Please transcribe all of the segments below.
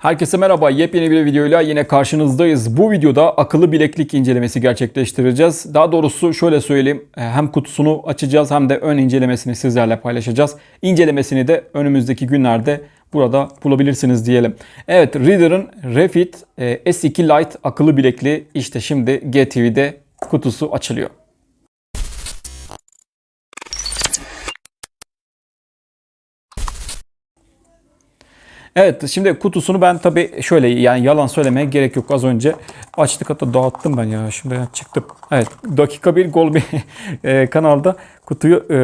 Herkese merhaba. Yepyeni bir videoyla yine karşınızdayız. Bu videoda akıllı bileklik incelemesi gerçekleştireceğiz. Daha doğrusu şöyle söyleyeyim. e, Hem kutusunu açacağız hem de ön incelemesini sizlerle paylaşacağız. İncelemesini de önümüzdeki günlerde burada bulabilirsiniz diyelim. Evet Reader'ın Refit e, S2 Lite akıllı bilekliği işte şimdi GTV'de kutusu açılıyor. Evet şimdi kutusunu ben tabi şöyle yani yalan söylemeye gerek yok. Az önce açtık hatta dağıttım ben ya. Şimdi çıktım. Evet dakika bir gol bir e, kanalda kutuyu e,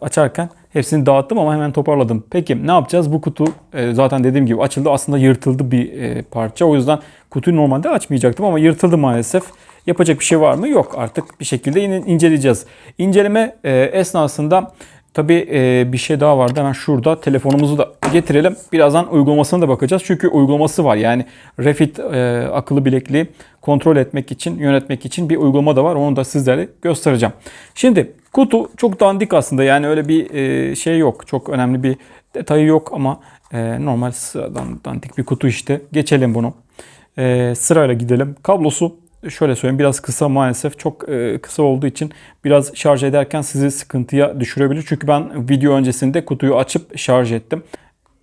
açarken hepsini dağıttım ama hemen toparladım. Peki ne yapacağız? Bu kutu e, zaten dediğim gibi açıldı. Aslında yırtıldı bir e, parça. O yüzden kutuyu normalde açmayacaktım ama yırtıldı maalesef. Yapacak bir şey var mı? Yok artık bir şekilde yine inceleyeceğiz. İnceleme e, esnasında Tabii e, bir şey daha vardı. Hemen şurada telefonumuzu da getirelim. Birazdan uygulamasına da bakacağız. Çünkü uygulaması var. Yani Refit e, akıllı bilekliği kontrol etmek için, yönetmek için bir uygulama da var. Onu da sizlere göstereceğim. Şimdi kutu çok dandik aslında. Yani öyle bir e, şey yok. Çok önemli bir detayı yok ama normal sıradan dandik bir kutu işte. Geçelim bunu. E, sırayla gidelim. Kablosu şöyle söyleyeyim biraz kısa maalesef çok e, kısa olduğu için biraz şarj ederken sizi sıkıntıya düşürebilir. Çünkü ben video öncesinde kutuyu açıp şarj ettim.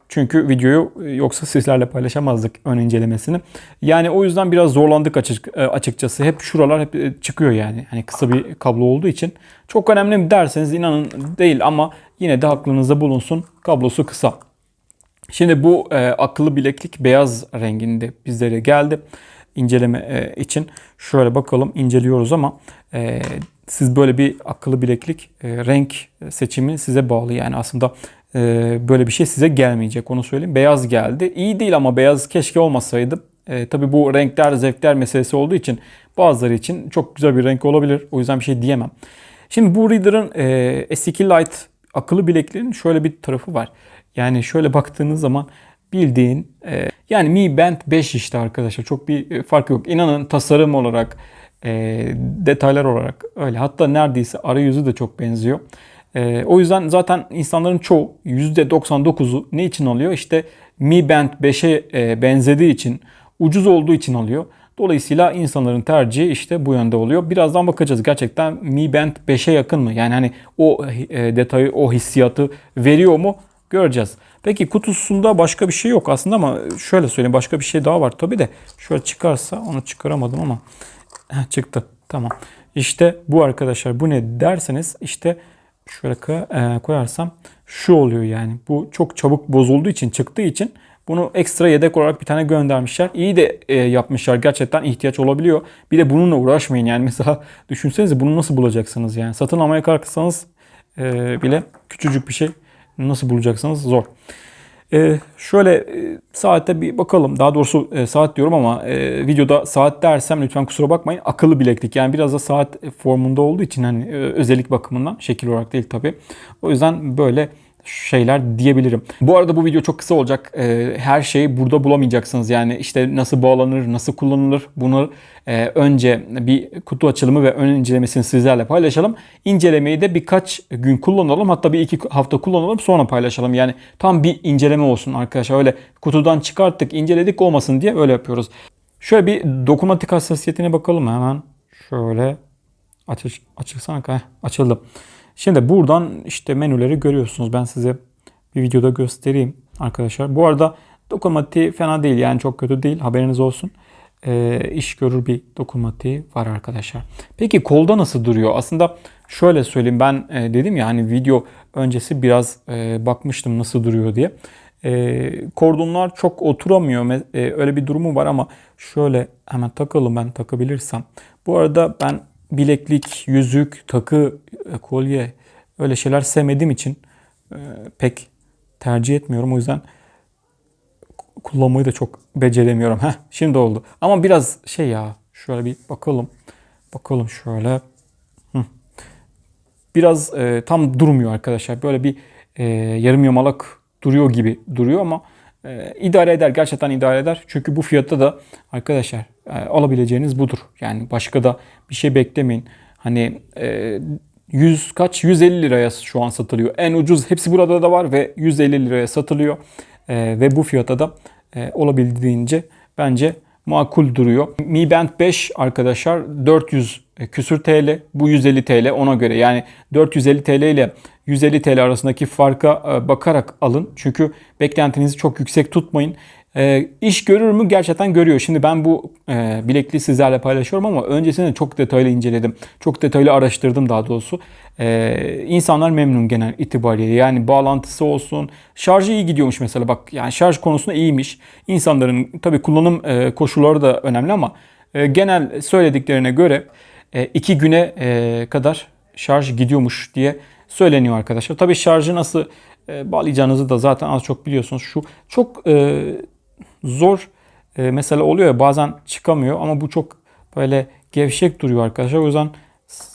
Çünkü videoyu e, yoksa sizlerle paylaşamazdık ön incelemesini. Yani o yüzden biraz zorlandık açık, e, açıkçası. Hep şuralar hep e, çıkıyor yani. Hani kısa bir kablo olduğu için. Çok önemli mi derseniz inanın değil ama yine de aklınızda bulunsun. Kablosu kısa. Şimdi bu e, akıllı bileklik beyaz renginde bizlere geldi inceleme e, için şöyle bakalım inceliyoruz ama e, siz böyle bir akıllı bileklik e, renk seçimi size bağlı yani aslında böyle bir şey size gelmeyecek onu söyleyeyim. Beyaz geldi. İyi değil ama beyaz keşke olmasaydı. E, tabii bu renkler zevkler meselesi olduğu için bazıları için çok güzel bir renk olabilir. O yüzden bir şey diyemem. Şimdi bu Reader'ın e, S2 Lite akıllı bilekliğinin şöyle bir tarafı var. Yani şöyle baktığınız zaman bildiğin e, yani Mi Band 5 işte arkadaşlar çok bir e, fark yok. İnanın tasarım olarak e, detaylar olarak öyle. Hatta neredeyse arayüzü de çok benziyor. E, o yüzden zaten insanların çoğu %99'u ne için alıyor? İşte Mi Band 5'e e, benzediği için ucuz olduğu için alıyor. Dolayısıyla insanların tercihi işte bu yönde oluyor. Birazdan bakacağız gerçekten Mi Band 5'e yakın mı? Yani hani o e, detayı, o hissiyatı veriyor mu? Göreceğiz. Peki kutusunda başka bir şey yok aslında ama şöyle söyleyeyim başka bir şey daha var tabi de şöyle çıkarsa onu çıkaramadım ama Heh, çıktı tamam. İşte bu arkadaşlar bu ne derseniz işte şöyle e, koyarsam şu oluyor yani bu çok çabuk bozulduğu için çıktığı için bunu ekstra yedek olarak bir tane göndermişler. İyi de e, yapmışlar. Gerçekten ihtiyaç olabiliyor. Bir de bununla uğraşmayın. Yani mesela düşünsenize bunu nasıl bulacaksınız yani. Satın almaya kalksanız e, bile küçücük bir şey Nasıl bulacaksınız? Zor. Ee, şöyle e, saate bir bakalım. Daha doğrusu e, saat diyorum ama e, videoda saat dersem lütfen kusura bakmayın. Akıllı bileklik. Yani biraz da saat formunda olduğu için hani e, özellik bakımından şekil olarak değil tabii. O yüzden böyle şeyler diyebilirim. Bu arada bu video çok kısa olacak. Ee, her şeyi burada bulamayacaksınız. Yani işte nasıl bağlanır, nasıl kullanılır bunu e, önce bir kutu açılımı ve ön incelemesini sizlerle paylaşalım. İncelemeyi de birkaç gün kullanalım. Hatta bir iki hafta kullanalım sonra paylaşalım. Yani tam bir inceleme olsun arkadaşlar. Öyle kutudan çıkarttık, inceledik olmasın diye öyle yapıyoruz. Şöyle bir dokunmatik hassasiyetine bakalım hemen. Şöyle açış, açılsana. Açıldı. Şimdi buradan işte menüleri görüyorsunuz. Ben size bir videoda göstereyim arkadaşlar. Bu arada dokunmatiği fena değil yani çok kötü değil haberiniz olsun. E, iş görür bir dokunmatiği var arkadaşlar. Peki kolda nasıl duruyor? Aslında şöyle söyleyeyim ben e, dedim ya hani video öncesi biraz e, bakmıştım nasıl duruyor diye. E, kordonlar çok oturamıyor. E, öyle bir durumu var ama şöyle hemen takalım ben takabilirsem. Bu arada ben bileklik, yüzük, takı, e, kolye öyle şeyler sevmediğim için e, pek tercih etmiyorum. O yüzden kullanmayı da çok beceremiyorum. Heh, şimdi oldu. Ama biraz şey ya şöyle bir bakalım. Bakalım şöyle. Biraz e, tam durmuyor arkadaşlar. Böyle bir e, yarım yamalak duruyor gibi duruyor ama e, idare eder. Gerçekten idare eder. Çünkü bu fiyatta da arkadaşlar e, alabileceğiniz budur. Yani başka da bir şey beklemeyin. Hani e, 100 kaç 150 liraya şu an satılıyor. En ucuz hepsi burada da var ve 150 liraya satılıyor. E, ve bu fiyata da e, olabildiğince bence makul duruyor. Mi Band 5 arkadaşlar 400 küsür TL bu 150 TL ona göre yani 450 TL ile 150 TL arasındaki farka e, bakarak alın. Çünkü beklentinizi çok yüksek tutmayın. E, iş görür mü? Gerçekten görüyor. Şimdi ben bu e, bilekliği sizlerle paylaşıyorum ama öncesinde çok detaylı inceledim. Çok detaylı araştırdım daha doğrusu. E, insanlar memnun genel itibariyle. Yani bağlantısı olsun. Şarjı iyi gidiyormuş mesela. Bak yani şarj konusunda iyiymiş. İnsanların tabii kullanım e, koşulları da önemli ama e, genel söylediklerine göre 2 güne e, kadar şarj gidiyormuş diye söyleniyor arkadaşlar. Tabii şarjı nasıl e, bağlayacağınızı da zaten az çok biliyorsunuz. Şu çok e, zor mesela oluyor ya bazen çıkamıyor ama bu çok böyle gevşek duruyor arkadaşlar. O yüzden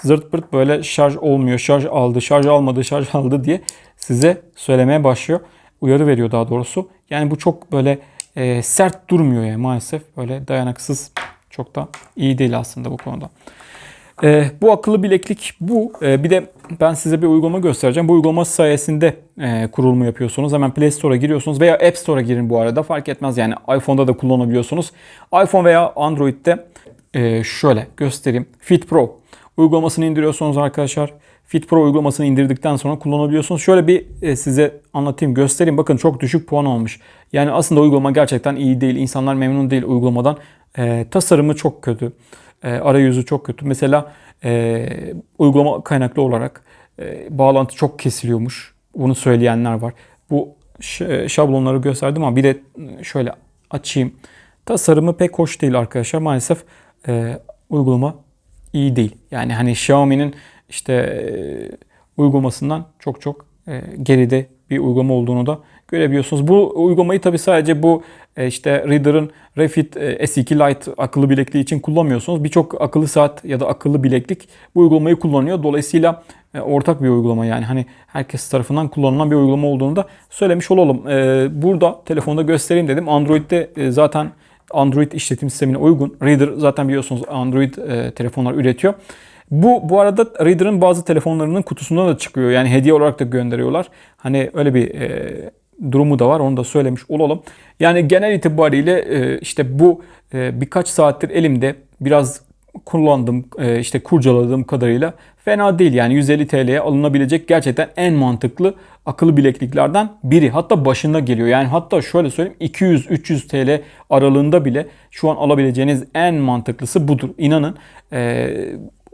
zırt pırt böyle şarj olmuyor, şarj aldı, şarj almadı, şarj aldı diye size söylemeye başlıyor. Uyarı veriyor daha doğrusu. Yani bu çok böyle e, sert durmuyor yani maalesef. Böyle dayanaksız çok da iyi değil aslında bu konuda. E, bu akıllı bileklik bu. E, bir de ben size bir uygulama göstereceğim. Bu uygulama sayesinde e, kurulumu yapıyorsunuz. Hemen Play Store'a giriyorsunuz veya App Store'a girin bu arada. Fark etmez yani iPhone'da da kullanabiliyorsunuz. iPhone veya Android'de e, şöyle göstereyim. Fit Pro uygulamasını indiriyorsunuz arkadaşlar. Fit Pro uygulamasını indirdikten sonra kullanabiliyorsunuz. Şöyle bir e, size anlatayım, göstereyim. Bakın çok düşük puan almış. Yani aslında uygulama gerçekten iyi değil. İnsanlar memnun değil uygulamadan. E, tasarımı çok kötü. E, arayüzü çok kötü. Mesela e, uygulama kaynaklı olarak e, bağlantı çok kesiliyormuş. Bunu söyleyenler var. Bu şablonları gösterdim ama bir de şöyle açayım. Tasarımı pek hoş değil arkadaşlar. Maalesef e, uygulama iyi değil. Yani hani Xiaomi'nin işte e, uygulamasından çok çok e, geride bir uygulama olduğunu da görebiliyorsunuz. Bu uygulamayı tabi sadece bu e, işte Reader'ın Refit e, S2 Lite akıllı bilekliği için kullanmıyorsunuz. Birçok akıllı saat ya da akıllı bileklik bu uygulamayı kullanıyor. Dolayısıyla e, ortak bir uygulama yani hani herkes tarafından kullanılan bir uygulama olduğunu da söylemiş olalım. Burada telefonda göstereyim dedim. Android'de zaten Android işletim sistemine uygun. Reader zaten biliyorsunuz Android telefonlar üretiyor. Bu bu arada Reader'ın bazı telefonlarının kutusunda da çıkıyor. Yani hediye olarak da gönderiyorlar. Hani öyle bir e, durumu da var. Onu da söylemiş olalım. Yani genel itibariyle e, işte bu e, birkaç saattir elimde biraz kullandım, e, işte kurcaladığım kadarıyla fena değil. Yani 150 TL'ye alınabilecek gerçekten en mantıklı akıllı bilekliklerden biri. Hatta başında geliyor. Yani hatta şöyle söyleyeyim 200-300 TL aralığında bile şu an alabileceğiniz en mantıklısı budur. İnanın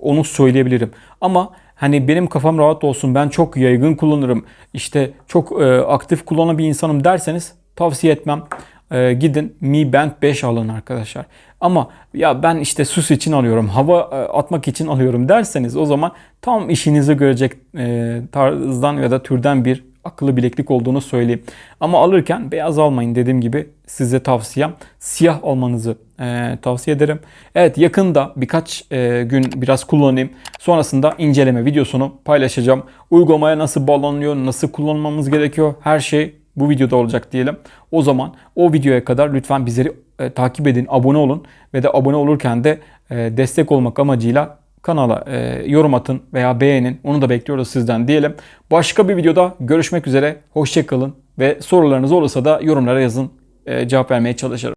onu söyleyebilirim. Ama hani benim kafam rahat olsun ben çok yaygın kullanırım işte çok e, aktif kullanan bir insanım derseniz tavsiye etmem. E, gidin Mi Band 5 alın arkadaşlar. Ama ya ben işte süs için alıyorum, hava e, atmak için alıyorum derseniz o zaman tam işinizi görecek e, tarzdan ya da türden bir akıllı bileklik olduğunu söyleyeyim. Ama alırken beyaz almayın dediğim gibi size tavsiyem siyah almanızı e, tavsiye ederim. Evet yakında birkaç e, gün biraz kullanayım. Sonrasında inceleme videosunu paylaşacağım. Uygulamaya nasıl bağlanıyor, nasıl kullanmamız gerekiyor her şey bu videoda olacak diyelim. O zaman o videoya kadar lütfen bizleri e, takip edin, abone olun ve de abone olurken de e, destek olmak amacıyla kanala e, yorum atın veya beğenin. Onu da bekliyoruz sizden diyelim. Başka bir videoda görüşmek üzere. Hoşçakalın ve sorularınız olursa da yorumlara yazın. E, cevap vermeye çalışırım.